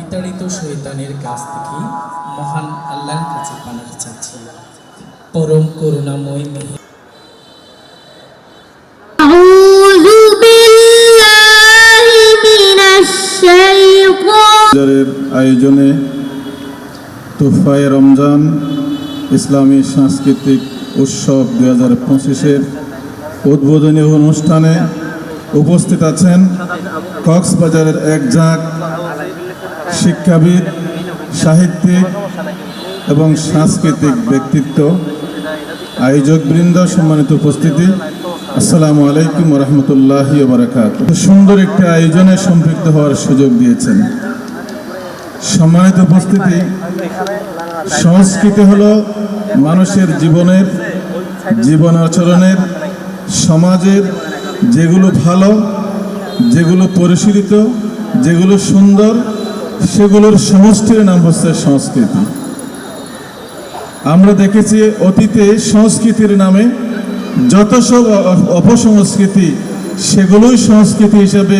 বিতাড়িত শৈতানের কাছ থেকে মহান আল্লাহর কাছে পানার চাচ্ছি। পরম করুণাময় মেহে আয়োজনে তুফায় রমজান ইসলামী সাংস্কৃতিক উৎসব দু হাজার পঁচিশের উদ্বোধনী অনুষ্ঠানে উপস্থিত আছেন কক্সবাজারের এক ঝাঁক শিক্ষাবিদ, সাহিত্যিক এবং সাংস্কৃতিক ব্যক্তিত্ব। আয়োজকবৃন্দ, সম্মানিত উপস্থিতি। আসসালামু আলাইকুম রহমতুল্লাহি বারাকাত সুন্দর একটি আয়োজনে সম্পৃক্ত হওয়ার সুযোগ দিয়েছেন। সম্মানিত উপস্থিতি, সংস্কৃতি হলো মানুষের জীবনের, জীবন আচরণের, সমাজের যেগুলো ভালো, যেগুলো পরিশীলিত, যেগুলো সুন্দর সেগুলোর সমষ্টির নাম হচ্ছে সংস্কৃতি। আমরা দেখেছি অতীতে সংস্কৃতির নামে যত সব অপসংস্কৃতি, সেগুলোই সংস্কৃতি হিসেবে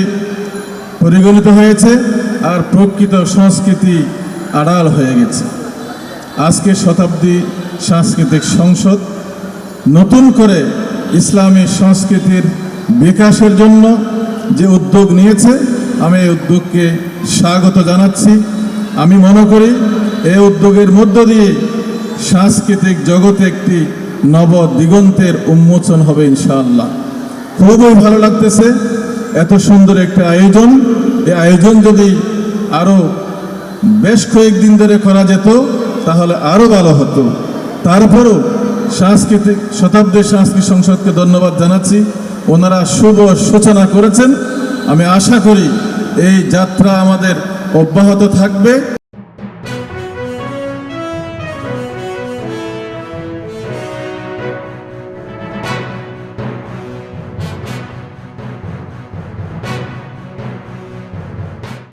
পরিগণিত হয়েছে আর প্রকৃত সংস্কৃতি আড়াল হয়ে গেছে। আজকে শতাব্দী সাংস্কৃতিক সংসদ নতুন করে ইসলামী সংস্কৃতির বিকাশের জন্য যে উদ্যোগ নিয়েছে আমি এই উদ্যোগকে স্বাগত জানাচ্ছি। আমি মনে করি এই উদ্যোগের মধ্য দিয়ে সাংস্কৃতিক জগতে একটি নব দিগন্তের উন্মোচন হবে ইনশাআল্লাহ। খুবই ভালো লাগতেছে, এত সুন্দর একটা আয়োজন। এই আয়োজন যদি আরও বেশ কয়েকদিন ধরে করা যেত, তাহলে আরও ভালো হতো। তারপরও সাংস্কৃতিক, শতাব্দীর সাংস্কৃতিক সংসদকে ধন্যবাদ জানাচ্ছি। ওনারা শুভ সূচনা করেছেন। আমি আশা করি এই যাত্রা আমাদের অব্যাহত থাকবে।